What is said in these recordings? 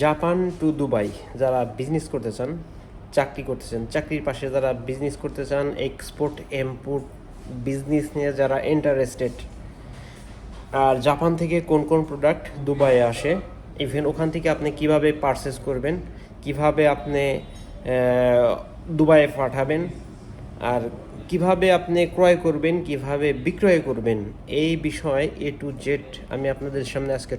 Japan to Dubai, যারা business করতে চান, চাকরি করতে চান, চাকরির পাশে যারা বিজনেস করতে চান এক্সপোর্ট ইম্পোর্ট বিজনেস নিয়ে যারা ইন্টারেস্টেড আর জাপান থেকে কোন কোন প্রোডাক্ট দুবাইয়ে আসে ইভেন ওখান থেকে আপনি কীভাবে পারচেস করবেন, কীভাবে আপনি দুবাইয়ে পাঠাবেন, আর কীভাবে আপনি ক্রয় করবেন, কীভাবে বিক্রয় করবেন, এই বিষয়ে এ টু জেড আমি আপনাদের সামনে আজকে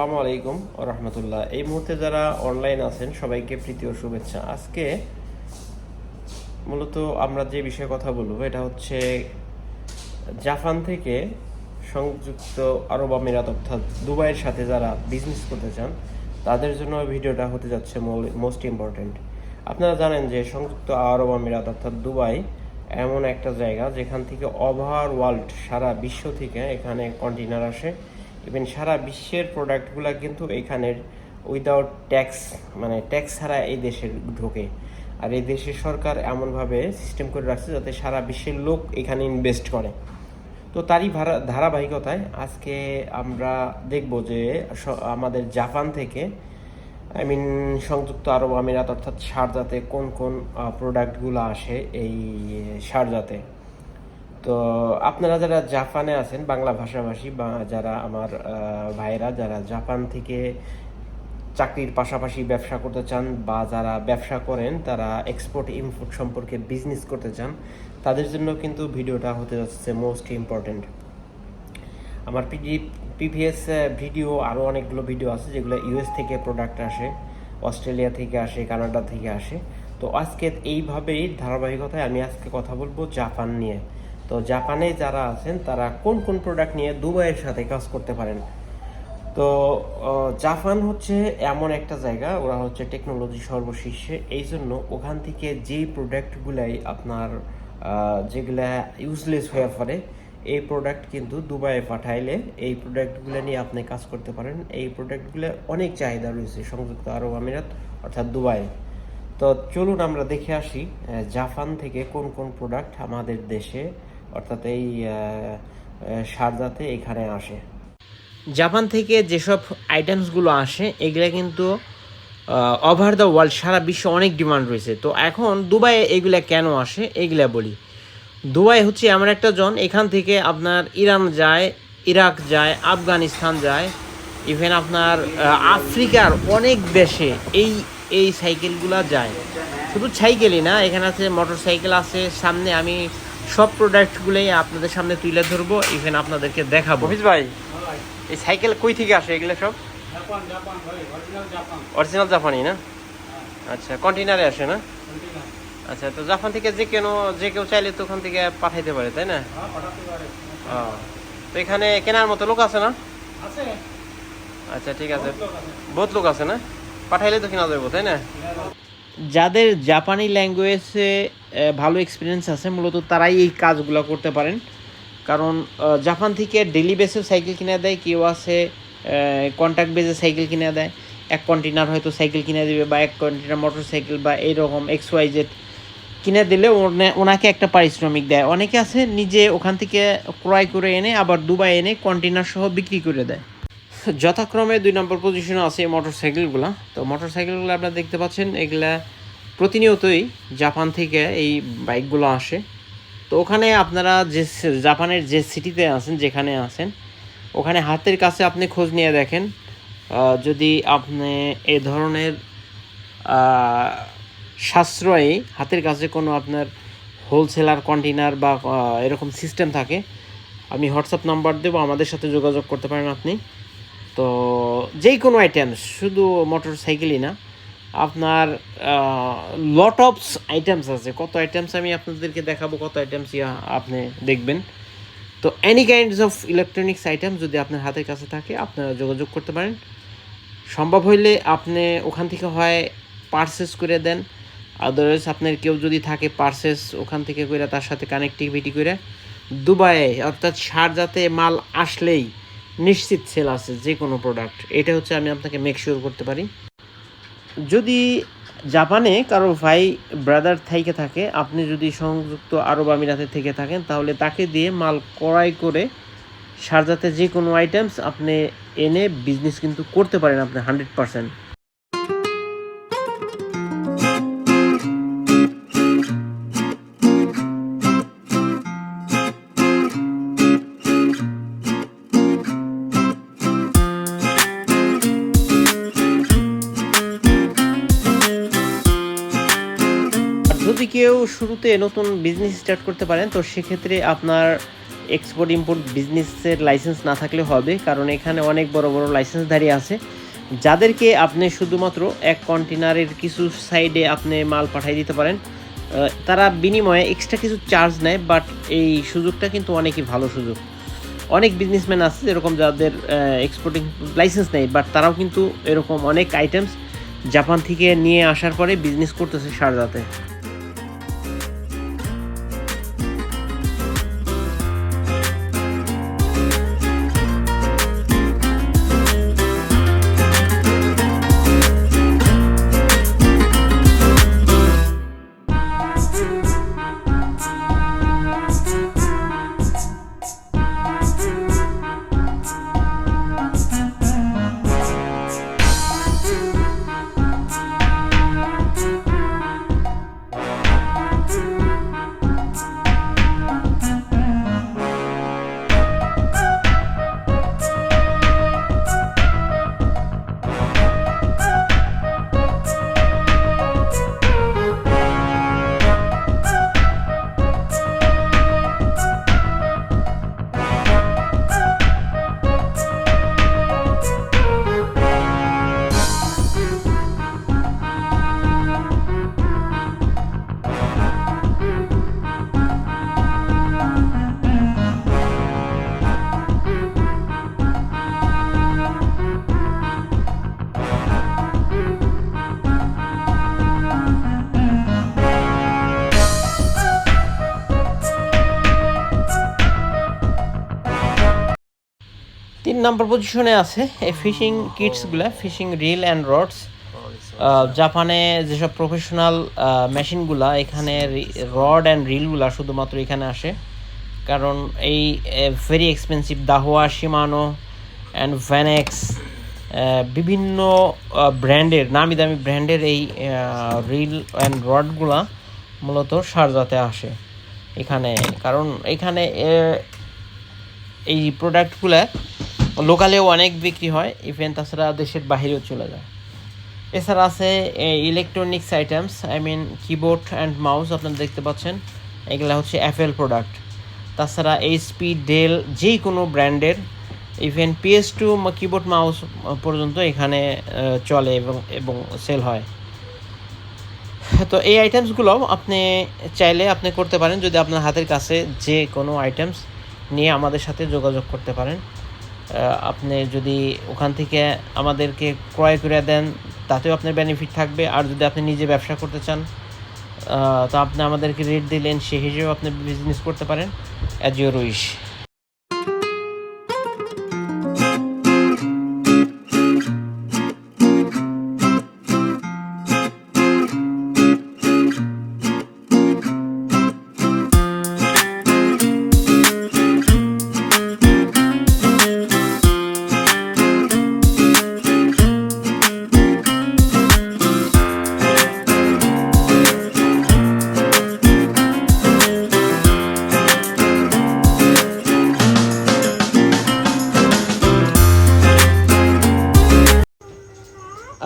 আসসালামু আলাইকুম রহমতুল্লাহ। এই মুহূর্তে যারা অনলাইন আছেন, সবাইকে প্রীতি ও শুভেচ্ছা। আজকে মূলত আমরা যে বিষয়ে কথা বলব, এটা হচ্ছে জাপান থেকে সংযুক্ত আরব আমিরাত, অর্থাৎ দুবাইয়ের সাথে যারা বিজনেস করতে চান, তাদের জন্য ভিডিওটা হতে যাচ্ছে মোস্ট ইম্পর্ট্যান্ট আপনারা জানেন যে সংযুক্ত আরব আমিরাত, অর্থাৎ দুবাই, এমন একটা জায়গা যেখান থেকে ওভার ওয়ার্ল্ড সারা বিশ্ব থেকে এখানে কন্টেনার আসে। ইভেন সারা বিশ্বের প্রোডাক্টগুলো কিন্তু এখানের উইদাউট ট্যাক্স মানে ট্যাক্স ছাড়া এই দেশে ঢোকে। আর এই দেশের সরকার এমনভাবে সিস্টেম করে রাখছে যাতে সারা বিশ্বের লোক এখানে ইনভেস্ট করে। তো তারই ধারাবাহিকতায় আজকে আমরা দেখব যে আমাদের জাপান থেকে আই মিন সংযুক্ত আরব আমিরাত অর্থাৎ সারজাতে কোন কোন প্রোডাক্টগুলো আসে এই শারজাতে তো আপনারা যারা জাপানে আছেন বাংলা ভাষাভাষী বা যারা আমার আহ, ভাইয়েরা যারা জাপান থেকে চাকরির পাশাপাশি ব্যবসা করতে চান বা যারা ব্যবসা করেন তারা এক্সপোর্ট ইম্পোর্ট সম্পর্কে বিজনেস করতে চান তাদের জন্য কিন্তু ভিডিওটা হতে যাচ্ছে মোস্ট ইম্পর্ট্যান্ট আমার প্রিভিয়াস ভিডিও আরও অনেকগুলো ভিডিও আছে যেগুলো ইউএস থেকে প্রোডাক্ট আসে অস্ট্রেলিয়া থেকে আসে কানাডা থেকে আসে। তো আজকে এইভাবেই ধারাবাহিকতায় আমি আজকে কথা বলব জাপান নিয়ে। তো জাপানে যারা আছেন, তারা কোন কোন প্রোডাক্ট নিয়ে দুবাইয়ের সাথে কাজ করতে পারেন? তো জাপান হচ্ছে এমন একটা জায়গা, ওরা হচ্ছে টেকনোলজি সর্বশীর্ষে। এই জন্য ওখান থেকে যেই প্রোডাক্টগুলাই আপনার যেগুলা ইউজলেস হয়ে পড়ে, এই প্রোডাক্ট কিন্তু দুবাইয়ে পাঠাইলে এই প্রোডাক্টগুলো নিয়ে আপনি কাজ করতে পারেন। এই প্রোডাক্টগুলো অনেক চাহিদা রয়েছে সংযুক্ত আরব আমিরাত, অর্থাৎ দুবাই তো চলুন আমরা দেখে আসি জাপান থেকে কোন কোন প্রোডাক্ট আমাদের দেশে অর্থাৎ এই আহ, এখানে আসে। জাপান থেকে যেসব আইটেমসগুলো আসে এগুলো কিন্তু ওভার দ্য ওয়ার্ল্ড সারা বিশ্বে অনেক ডিমান্ড রয়েছে। তো এখন দুবাইয়ে এগুলা কেন আসে এগুলা বলি। দুবাই হচ্ছে এমন একটা জন এখান থেকে আপনার ইরান যায় ইরাক যায় আফগানিস্তান যায় ইভেন আপনার আফ্রিকার অনেক দেশে এই এই সাইকেলগুলা যায়। শুধু সাইকেলই না এখানে আছে মোটর সাইকেল আছে সামনে আমি সব প্রোডাক্টগুলোই আপনাদের সামনে তুলে ধরবো ইভেন আপনাদেরকে দেখাবো। অফিস ভাই এই সাইকেল কই থেকে আসে এগুলো সব? জাপান জাপান ভাই অরিজিনাল জাপানি। না? আচ্ছা কন্টেনারে আসে না? আচ্ছা তো জাপান থেকে যে কেন যে কেউ চাইলে তো ওখান থেকে পাঠাইতে পারে তাই না? হ্যাঁ পাঠাতে পারে। ও, তো এখানে কেনার মতো লোক আছে না? আচ্ছা ঠিক আছে। আছে। বহুত লোক আছে না? পাঠাইলে তো কেনা যাব তাই না? যাদের জাপানি ল্যাঙ্গুয়েজে ভালো এক্সপিরিয়েন্স আছে। মূলত তারাই এই কাজগুলো করতে পারেন। কারণ জাপান থেকে ডেলি বেসে সাইকেল কিনে দেয়, কেউ আছে কন্ট্যাক্ট বেসে সাইকেল কিনে দেয়। এক কন্টেনার হয়তো সাইকেল কিনে দেবে বা এক কন্টেনার মোটর সাইকেল বা এইরকম এক্স ওয়াই জেড কিনে দিলে ওনে- ওনাকে একটা পারিশ্রমিক দেয়। অনেকে আছে নিজে ওখান থেকে ক্রয় করে এনে আবার দুবাই এনে কন্টেনার সহ বিক্রি করে দেয়। যথাক্রমে দুই নম্বর পজিশনে আছে মোটর সাইকেলগুলো তো মোটর সাইকেলগুলো আপনারা দেখতে পাচ্ছেন, এগুলা প্রতিনিয়তই জাপান থেকে এই বাইকগুলো আসে। তো ওখানে আপনারা যে জাপানের যে সিটিতে আছেন, যেখানে আছেন, ওখানে হাতের কাছে আপনি খোঁজ নিয়ে দেখেন যদি আপনি এ ধরনের সাশ্রয়ী হাতের কাছে কোনো আপনার হোলসেলার কন্টেনার বা এরকম সিস্টেম থাকে, আমি হোয়াটসঅ্যাপ নাম্বার দেবো, আমাদের সাথে যোগাযোগ করতে পারেন আপনি। তো যেই কোনো আইটেম শুধু মোটর সাইকেলই না আপনার লট অফ আইটেমস আছে। কত আইটেমস আমি আপনাদেরকে দেখাবো, কত আইটেমস আপনি দেখবেন। তো any kinds of electronics item যদি আপনার হাতের কাছে থাকে, আপনারা যোগাযোগ করতে পারেন। সম্ভব হইলে আপনি ওখান থেকে হয় পারচেস করে দেন। আদারওয়াইজ আপনার কেউ যদি থাকে পারচেস ওখান থেকে করে তার সাথে কানেক্টিভিটি করে দুবাইয়ে, অর্থাৎ শারজাতে মাল আসলেই নিশ্চিত সেল আছে যে কোনো প্রোডাক্ট এটা হচ্ছে আমি আপনাকে মেক শিওর করতে পারি। যদি জাপানে কারও ভাই ব্রাদার থেকে থাকে, আপনি যদি সংযুক্ত আরব আমিরাতে থেকে থাকেন, তাহলে তাকে দিয়ে মাল ক্রয় করে সারজাতে যে কোনো আইটেমস আপনি এনে বিজনেস কিন্তু করতে পারেন আপনি হান্ড্রেড পারসেন্ট কেউ শুরুতে নতুন বিজনেস স্টার্ট করতে পারেন, তো সেক্ষেত্রে আপনার এক্সপোর্ট ইম্পোর্ট বিজনেসের লাইসেন্স না থাকলে হবে, কারণ এখানে অনেক বড় বড় লাইসেন্সধারী আছে। যাদেরকে আপনি শুধুমাত্র এক কন্টেনারের কিছু সাইডে আপনি মাল পাঠিয়ে দিতে পারেন তারা বিনিময়ে এক্সট্রা কিছু চার্জ নেয় বাট এই সুযোগটা কিন্তু অনেকই ভালো সুযোগ। অনেক বিজনেসম্যান আছে যেরকম যাদের এক্সপোর্টিং লাইসেন্স নেই বাট তারাও কিন্তু এরকম অনেক আইটেমস জাপান থেকে নিয়ে আসার পরে বিজনেস করতেছে শারজাতে নম্বর পজিশনে আছে এই ফিশিং কিটসগুলো ফিশিং রিল অ্যান্ড রডস জাপানে যেসব প্রফেশনাল মেশিনগুলা এখানে রড অ্যান্ড রিলগুলা শুধুমাত্র এখানে আসে। কারণ এই very expensive Daiwa Shimano and ভ্যানেক্স বিভিন্ন ব্র্যান্ডের নামি দামি ব্র্যান্ডের এই রিল অ্যান্ড রডগুলা মূলত সারজাতে আসে এখানে। কারণ এখানে এই প্রোডাক্টগুলো লোকালেও অনেক বিক্রি হয় ইভেন তাছাড়া দেশের বাইরেও চলে যায়। এছাড়া আছে electronics items I mean keyboard and mouse আপনারা দেখতে পাচ্ছেন। এগুলো হচ্ছে অ্যাপেল প্রোডাক্ট তাছাড়া এইচপি ডেল যেই কোনো ব্র্যান্ডের even PS two keyboard mouse পর্যন্ত এখানে চলে এবং এবং সেল হয়। তো এই আইটেমসগুলো আপনি চাইলে আপনি করতে পারেন, যদি আপনার হাতের কাছে যে কোনো আইটেমস নিয়ে আমাদের সাথে যোগাযোগ করতে পারেন। আপনি যদি ওখান থেকে আমাদেরকে ক্রয় করে দেন, তাতেও আপনার বেনিফিট থাকবে। আর যদি আপনি নিজে ব্যবসা করতে চান তো আপনি আমাদেরকে রেট দিলেন, সেই হিসেবেও আপনি বিজনেস করতে পারেন। অ্যাজ ইউর উইশ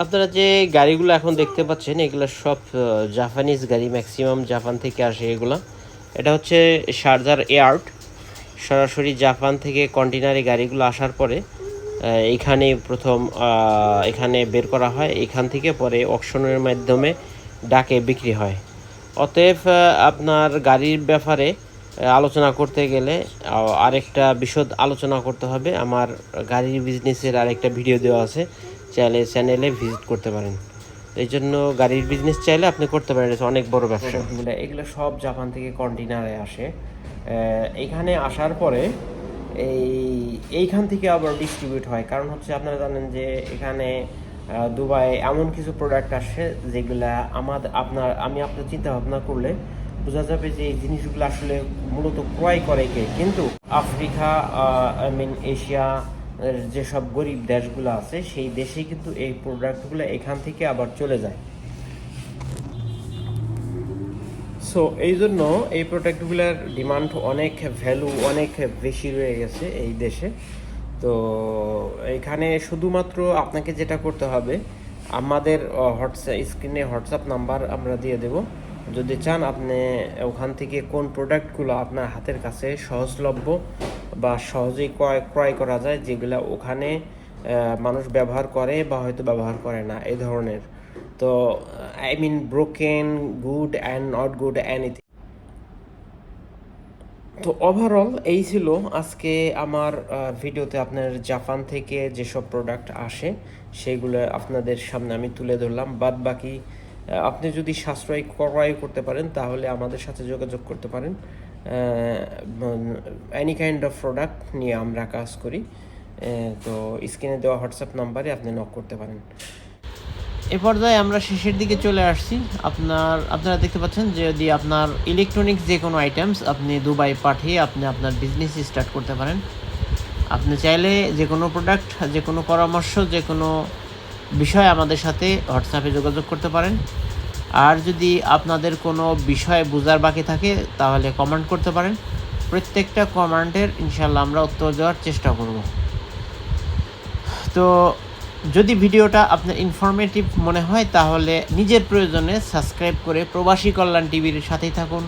আপনারা যে গাড়িগুলো এখন দেখতে পাচ্ছেন, এগুলো সব জাপানিজ গাড়ি ম্যাক্সিমাম জাপান থেকে আসে এগুলো। এটা হচ্ছে শারজার এয়ার্ট সরাসরি জাপান থেকে কন্টেনারে গাড়িগুলো আসার পরে এখানে প্রথম এখানে বের করা হয়। এখান থেকে পরে অকশনের মাধ্যমে ডাকে বিক্রি হয়। অতএব আপনার গাড়ির ব্যাপারে আলোচনা করতে গেলে আরেকটা বিশদ আলোচনা করতে হবে। আমার গাড়ির বিজনেসের আরেকটা ভিডিও দেওয়া আছে। চাইলে চ্যানেলে ভিজিট করতে পারেন। এই জন্য গাড়ির বিজনেস চাইলে আপনি করতে পারেন অনেক বড় ব্যবসা। এগুলো সব জাপান থেকে কন্টেনারে আসে। এখানে আসার পরে এই, এইখান থেকে আবার ডিস্ট্রিবিউট হয়। কারণ হচ্ছে আপনারা জানেন যে এখানে দুবাই এমন কিছু প্রোডাক্ট আসে যেগুলা আমাদের আপনার, আমি আপনার চিন্তা ভাবনা করলে বোঝা যাবে যে এই জিনিসগুলো আসলে মূলত ক্রয় করে কে। কিন্তু আফ্রিকা আই মিন এশিয়া যেসব গরিব দেশগুলো আছে, সেই দেশে কিন্তু এই প্রোডাক্টগুলো এখান থেকে আবার চলে যায়। সো এই জন্য এই প্রোডাক্টগুলোর ডিমান্ড অনেক ভ্যালু অনেক বেশি রয়ে গেছে এই দেশে। তো, এখানে শুধুমাত্র আপনাকে যেটা করতে হবে, আমাদের হোয়াটসঅ্যাপ স্ক্রিনে হোয়াটসঅ্যাপ নাম্বার আমরা দিয়ে দেব। যদি চান আপনি ওখান থেকে কোন প্রোডাক্টগুলো আপনার হাতের কাছে সহজলভ্য বা সহজেই ক্রয় ক্রয় করা যায়, যেগুলো ওখানে মানুষ ব্যবহার করে বা হয়তো ব্যবহার করে না, এই ধরনের? তো I mean broken good and not good anything তো ওভারঅল এই ছিল আজকে আমার ভিডিওতে আপনার জাপান থেকে যেসব প্রোডাক্ট আসে, সেগুলো আপনাদের সামনে আমি তুলে ধরলাম। বাদ বাকি আপনি যদি সাশ্রয় ক্রয় করতে পারেন, তাহলে আমাদের সাথে যোগাযোগ করতে পারেন। এনি কাইন্ড অফ প্রোডাক্ট নিয়ে আমরা কাজ করি। তো স্ক্রিনে দেওয়া হোয়াটসঅ্যাপ নাম্বারে আপনি নক করতে পারেন। এ পর্যায়ে আমরা শেষের দিকে চলে আসছি। আপনার, আপনারা দেখতে পাচ্ছেন যে যদি আপনার ইলেকট্রনিক্স যে কোনো আইটেমস আপনি দুবাই পাঠিয়ে আপনি আপনার বিজনেস স্টার্ট করতে পারেন। আপনি চাইলে যে কোনো প্রোডাক্ট যে কোনো পরামর্শ যে কোনো বিষয় আমাদের সাথে হোয়াটসঅ্যাপে যোগাযোগ করতে পারেন। আর যদি আপনাদের কোনো বিষয় বোঝার বাকি থাকে, তাহলে কমেন্ট করতে পারেন। প্রত্যেকটা কমেন্টের ইনশাল্লাহ আমরা উত্তর দেওয়ার চেষ্টা করব। তো যদি ভিডিওটা আপনার ইনফরমেটিভ মনে হয়, তাহলে নিজের প্রয়োজনে সাবস্ক্রাইব করে প্রবাসী কল্যাণ টিভির সাথেই থাকুন,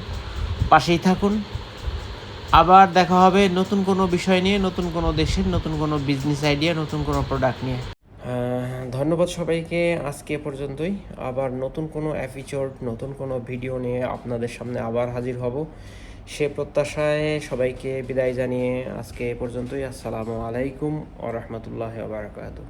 পাশেই থাকুন। আবার দেখা হবে নতুন কোনো বিষয় নিয়ে, নতুন কোনো দেশের, নতুন কোনো বিজনেস আইডিয়া নতুন কোনো প্রোডাক্ট নিয়ে। ধন্যবাদ সবাইকে, আজকে পর্যন্তই। আবার নতুন কোনো অ্যাপিচোড নতুন কোনো ভিডিও নিয়ে আপনাদের সামনে আবার হাজির হব। সে প্রত্যাশায় সবাইকে বিদায় জানিয়ে আজকে পর্যন্তই। আসসালামু আলাইকুম ও রহমতুল্লাহ বারাকাতু